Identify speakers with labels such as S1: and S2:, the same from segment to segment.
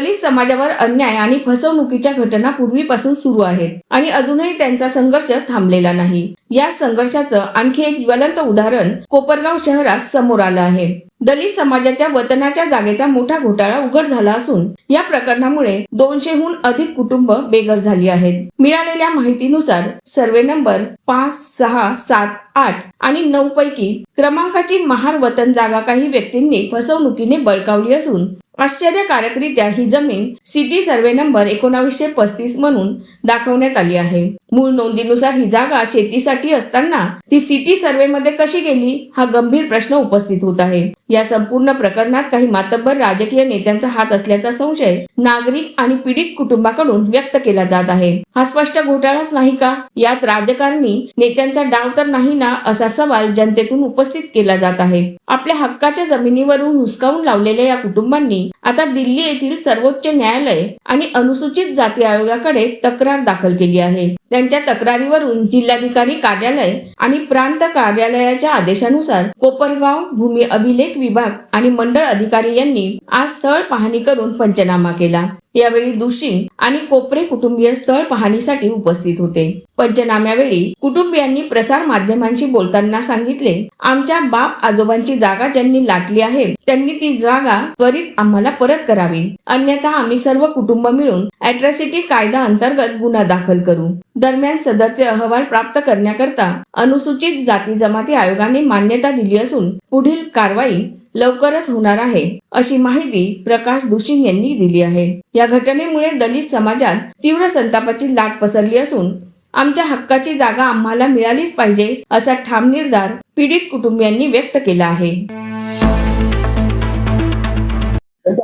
S1: दलित समाजावर अन्याय आणि फसवणुकीच्या घटना पूर्वीपासून सुरू आहेत आणि अजूनही त्यांचा संघर्ष थांबलेला नाही. या संघर्षाचं आणखी एक ज्वलंत उदाहरण कोपरगाव शहरात समोर आलं आहे. दलित समाजाच्या वतनाच्या जागेचा मोठा घोटाळा उघड झाला असून या प्रकरणामुळे दोनशेहून अधिक कुटुंब बेघर झाली आहेत. मिळालेल्या माहितीनुसार सर्वे नंबर पाच सहा सात आठ आणि नऊ पैकी क्रमांकाची महार वतन जागा काही व्यक्तींनी फसवणुकीने बळकावली असून आश्चर्यकारकरित्या ही जमीन सिटी सर्वे नंबर एकोणावीसशे पस्तीस म्हणून दाखवण्यात आली आहे. मूळ नोंदीनुसार ही जागा शेतीसाठी असताना ती सिटी सर्वे मध्ये कशी गेली हा गंभीर प्रश्न उपस्थित होत आहे. या संपूर्ण प्रकरणात काही मातब्बर राजकीय नेत्यांचा हात असल्याचा संशय नागरिक आणि पीडित कुटुंबाकडून व्यक्त केला जात आहे. हा स्पष्ट घोटाळाच नाही का? यात राजकारणी नेत्यांचा डाव तर नाही ना असा सवाल जनतेतून उपस्थित केला जात आहे. आपल्या हक्काच्या जमिनीवरून हुसकावून लावलेल्या या कुटुंबांनी आता दिल्ली येथील सर्वोच्च न्यायालय आणि अनुसूचित जाती आयोगाकडे तक्रार दाखल केली आहे. त्यांच्या तक्रारीवरून जिल्हाधिकारी कार्यालय आणि प्रांत कार्यालयाच्या आदेशानुसार कोपरगाव भूमी अभिलेख विभाग आणि मंडळ अधिकारी यांनी आज स्थळ पाहणी करून पंचनामा केला. यावेळी दुशी आणि कोपरे कुटुंबीय स्थळ पाहणीसाठी उपस्थित होते. पंचनाम्यावेळी कुटुंबियांनी प्रसार माध्यमांशी बोलताना सांगितले आमच्या बाप आजोबांची जागा ज्यांनी लाटली आहे त्यांनी ती जागा त्वरित आम्हाला परत करावी. अन्यथा आम्ही सर्व कुटुंब मिळून अॅट्रॉसिटी कायदा अंतर्गत गुन्हा दाखल करू. दरम्यान सदरचे अहवाल प्राप्त करण्याकरता अनुसूचित जाती जमाती आयोगाने मान्यता दिली असून पुढील कारवाई लवकरच होणार आहे अशी माहिती प्रकाश दुशिंग यांनी दिली आहे. या घटनेमुळे दलित समाजात तीव्र संतापाची लाट पसरली असून आमच्या हक्काची जागा आम्हाला मिळालीच पाहिजे असा ठाम निर्धार पीडित कुटुंबियांनी व्यक्त केला आहे.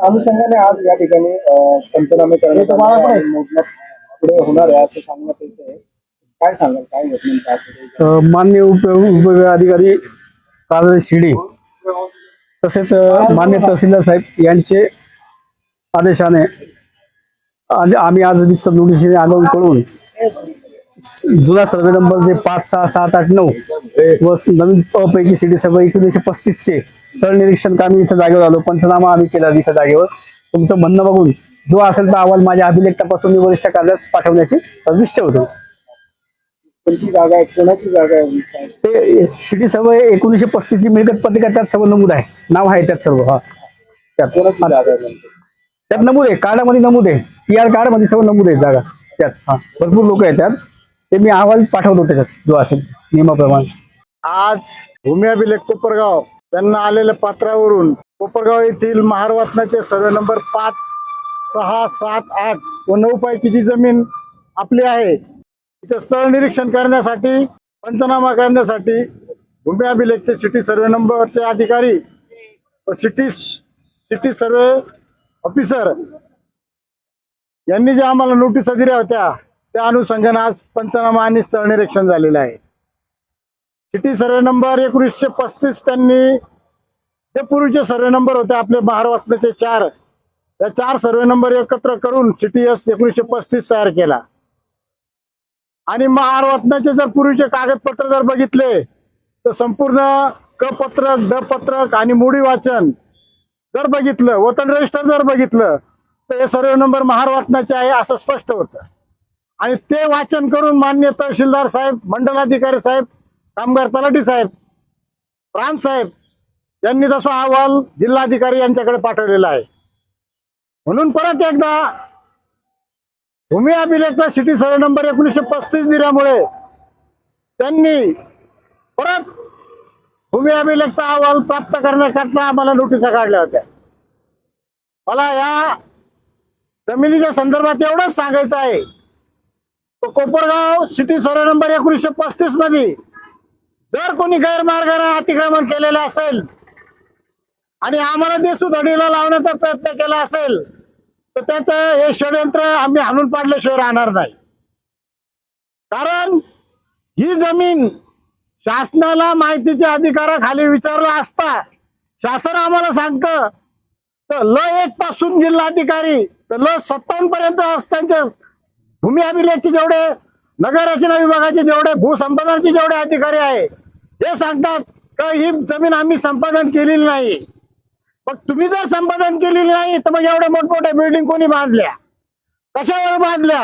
S2: अनुषंगाने आज या ठिकाणी पंचनामे पुढे होणार आहे असं सांगण्यात येत आहे. काय सांगाल? काय
S3: मान्य उप उपविभाग अधिकारी शिर्डी तसेच मान्य तहसीलदार साहेब यांचे आदेशाने आम्ही आज नोटिशीने आगमन करून जुना सर्वे नंबर जे पाच सहा सात आठ नऊ व नवीन पैकी सिटी सर्व एकोणीसशे पस्तीस चे स्थळ निरीक्षण आम्ही इथं जागेवर आलो? पंचनामा आम्ही केला इथं जागेवर. तुमचं म्हणणं बघून जो असेल तर अहवाल माझ्या अभिलेख तपासून मी वरिष्ठ कार्यालयास पाठवण्याची तजवीज ठेवतो
S2: कोणती जागा आहे? कोणाची जागा आहे?
S3: ते सिटी सर्व एकोणीसशे पस्तीस ची मिळकत पत्रिका त्यात सर्व नमूद आहे. नाव आहे त्यात सर्व हा. त्यात.
S2: कोणाची जागा आहे नेमकी?
S3: त्यात नमूद आहे कार्डामध्ये नमूद आहे. पी आर कार्डमध्ये सर्व नमूद आहे जागा. त्यात हा. भरपूर लोक आहेत त्यात. ते मी अहवाल पाठवतो त्याच्यात जो असेल नियमाप्रमाणे.
S4: आज भूमी अभिलेख कोपरगाव. त्यांना आलेल्या पात्रावरून कोपरगाव येथील महारवातनाचे सर्वे नंबर पाच सहा सात आठ व नऊ पैकीची जमीन आपली आहे तिचं स्थळ निरीक्षण करण्यासाठी पंचनामा करण्यासाठी भूमी अभिलेखचे सिटी सर्वे नंबरचे अधिकारी व सिटी सिटी सर्वे ऑफिसर यांनी ज्या आम्हाला नोटिसा दिल्या होत्या त्या अनुषंगाने आज पंचनामा आणि स्थळ निरीक्षण झालेलं आहे. सिटी सर्वे नंबर एकोणीसशे पस्तीस त्यांनी हे पूर्वीचे सर्वे नंबर होते आपले महाराष्ट्राचे चार या चार सर्वे नंबर एकत्र करून सिटी एस एकोणीसशे पस्तीस तयार केला. आणि महारत्नाचे जर पूर्वीचे कागदपत्र जर बघितले तर संपूर्ण क पत्रक ड पत्रक आणि मुडी वाचन जर बघितलं वतन रजिस्टर जर बघितलं तर हे सर्व नंबर महारत्नाचे आहे असं स्पष्ट होतं. आणि ते वाचन करून मान्य तहसीलदार साहेब मंडलाधिकारी साहेब कामगार तलाठी साहेब प्रांत साहेब यांनी तसा अहवाल जिल्हाधिकारी यांच्याकडे पाठवलेला आहे. म्हणून परत एकदा भूमी अभिलेखला सिटी सर्वे नंबर एकोणीसशे पस्तीस दिल्यामुळे त्यांनी परत भूमी अभिलेखचा अहवाल प्राप्त करण्याकरता आम्हाला नोटिसा काढल्या होत्या. मला या जमिनीच्या संदर्भात एवढंच सांगायचं आहे. तो कोपरगाव सिटी सर्वे नंबर एकोणीसशे पस्तीसमध्ये जर कोणी गैरमार्गाने अतिक्रमण केलेलं असेल आणि आम्हाला देसू धडीला लावण्याचा प्रयत्न केला असेल तर त्याचं हे षडयंत्र आम्ही हाणून पाडल्याशिवाय राहणार नाही. कारण ही जमीन शासनाला माहितीच्या अधिकाराखाली विचारला असता शासन आम्हाला सांगतं तर ल एक पासून जिल्हाधिकारी तर ल सत्तावन्न पर्यंत त्यांचे भूमी अभिलेखचे जेवढे नगररचना विभागाचे जेवढे भूसंपादनाचे जेवढे अधिकारी आहे हे सांगतात का ही जमीन आम्ही संपादन केलेली नाही. मग तुम्ही जर संपादन केलेली नाही तर मग एवढ्या मोठमोठ्या बिल्डिंग कोणी बांधल्या? कशावर बांधल्या?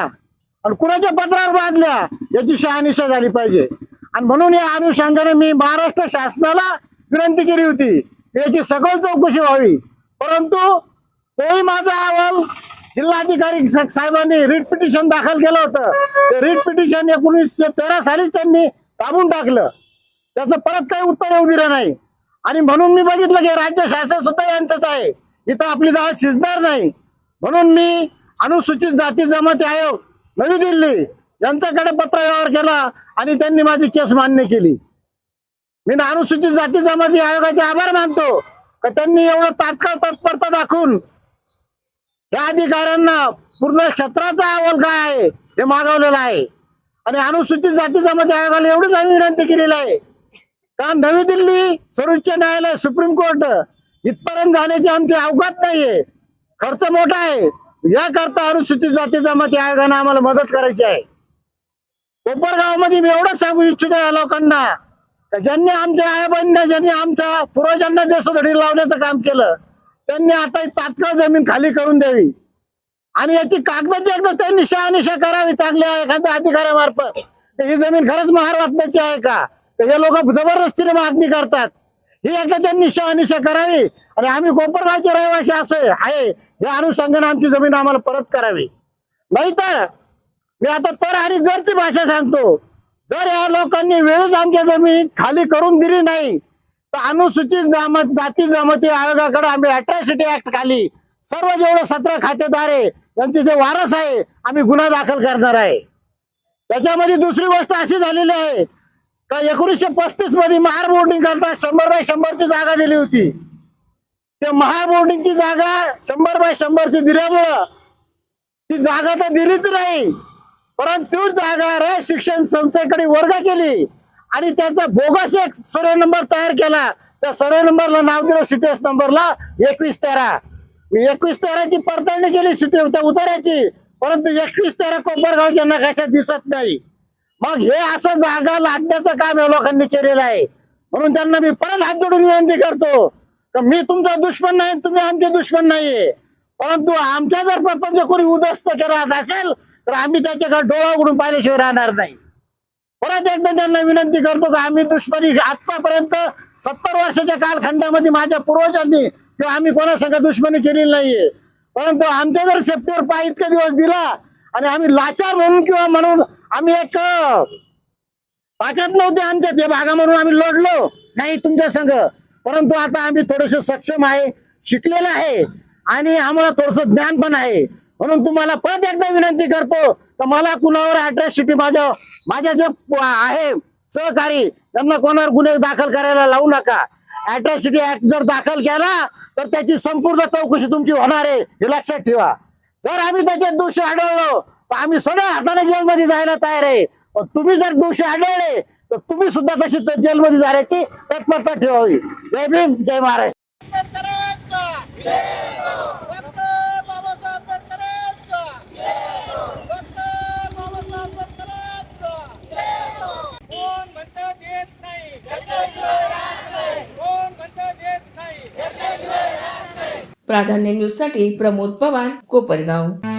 S4: आणि कुणाच्या पत्रावर बांधल्या? याची शहानिशा झाली पाहिजे. आणि म्हणून या अनुषंगाने मी महाराष्ट्र शासनाला विनंती केली होती याची सखोल चौकशी व्हावी. परंतु तोही माझा अहवाल जिल्हाधिकारी साहेबांनी रिट पिटिशन दाखल केलं होतं. ते रिट पिटिशन एकोणीसशे तेरा सालीच त्यांनी दाबून टाकलं. त्याचं परत काही उत्तर येऊ दिलं नाही. आणि म्हणून मी बघितलं की राज्य शासन सुद्धा यांचंच आहे. इथं आपली डाळ शिजणार नाही. म्हणून मी अनुसूचित जाती जमाती आयोग नवी दिल्ली यांच्याकडे पत्र व्यवहार केला आणि त्यांनी माझी केस मान्य केली. मी अनुसूचित जाती जमाती आयोगाचे आभार मानतो. का त्यांनी एवढं तात्काळ तत्परता दाखवून या अधिकाऱ्यांना पूर्ण क्षेत्राचा अहवाल काय आहे हे मागवलेलं आहे. आणि अनुसूचित जाती जमाती आयोगाला एवढीच आम्ही विनंती केलेली आहे. का नवी दिल्ली? सर्वोच्च न्यायालय सुप्रीम कोर्ट. इथपर्यंत जाण्याची आमची अवघात नाहीये. खर्च मोठा आहे. याकरता अनुसूचित जाती जमाती आयोगाने आम्हाला मदत करायची आहे. कोपरगावमध्ये मी एवढंच सांगू इच्छितो या लोकांना ज्यांनी आमच्या आई ज्यांनी आमच्या पूर्वजांना देशोधडी लावण्याचं काम केलं त्यांनी आता तात्काळ जमीन खाली करून द्यावी. आणि याची कागदाची एकदा त्यांनी शहानिशा करावी. चांगल्या एखाद्या अधिकाऱ्यामार्फत. ही जमीन खरंच महार वाटण्याची आहे का? त्याचे लोक जबरदस्तीने मागणी करतात. ही एकदा त्यांनी शहानिशा करावी आणि आम्ही कोपरगावचे रहिवासी असे आहे या अनुषंगाने आमची जमीन आम्हाला परत करावी. नाहीतर मी आता तर आणि जरची भाषा सांगतो जर या लोकांनी वेळच आमच्या जमीन खाली करून दिली नाही तर अनुसूचित जामत जाती जमाती आयोगाकडे आम्ही अट्रॅसिटी ऍक्ट खाली सर्व जेवढे सतरा खातेदार आहे त्यांचे जे वारस आहे आम्ही गुन्हा दाखल करणार आहे. त्याच्यामध्ये दुसरी गोष्ट अशी झालेली आहे का एकोणीसशे पस्तीसमध्ये महाबोर्डिंग करता शंभर बाय शंभरची जागा दिली होती. त्या महाबोर्डिंगची जागा शंभर बाय शंभरची दिल्यामुळं ती जागा तर दिलीच नाही. परंतु जागा रे शिक्षण संस्थेकडे वर्ग केली आणि त्याचा बोगस एक सर्वे नंबर तयार केला. त्या सर्वे नंबरला नाव दिलं सिटीएस नंबरला एकवीस तेरा. मी एकवीस तेराची पडताळणी केली सिटी त्या उताराची परंतु एकवीस तेरा कोपरगावच्या नकाशात दिसत नाही. मग हे असं जागा लागण्याचं काम या लोकांनी केलेलं आहे. म्हणून त्यांना मी परत हात जोडून विनंती करतो तर मी तुमचा दुश्मन नाही तुम्ही आमचे दुश्मन नाहीये. परंतु आमच्या जर प्रपंच कोणी उद्ध्वस्त करत असेल तर आम्ही त्याच्याकडे डोळा उघडून पाहिल्याशिवाय राहणार नाही. परत एकदा त्यांना विनंती करतो की आम्ही दुश्मनी आतापर्यंत सत्तर वर्षाच्या कालखंडामध्ये माझ्या पूर्वजांनी किंवा आम्ही कोणासंग दुश्मनी केलेली नाहीये. परंतु आमच्या जर सेफ्टीवर पाय इतके दिवस दिला आणि आम्ही लाचार म्हणून किंवा म्हणून आम्ही एक अं, नव्हते आमच्या ते भागा म्हणून आम्ही लढलो नाही तुमच्या संघ. परंतु आता आम्ही थोडस सक्षम आहे शिकलेलं आहे आणि आम्हाला थोडस ज्ञान पण आहे. म्हणून तुम्हाला परत एकदा विनंती करतो तर मला कुणावर अट्रॅसिटी माझ्या माझ्या जे आहे सहकारी त्यांना कोणावर गुन्हे दाखल करायला लावू नका. अट्रॅसिटी ऍक्ट जर दाखल केला तर त्याची संपूर्ण चौकशी तुमची होणार आहे हे लक्षात ठेवा. जर आम्ही त्याच्यात दोषी आढळलो आम्ही सगळ्या हाताने जेलमध्ये जायला तयार आहे. तुम्ही जर दोषी आढळले तर तुम्ही सुद्धा तशी जेलमध्ये जाण्याची तत्परता ठेवावी. जय भीम जय महाराष्ट्र.
S1: प्राधान्य न्यूजसाठी प्रमोद पवार कोपरगाव.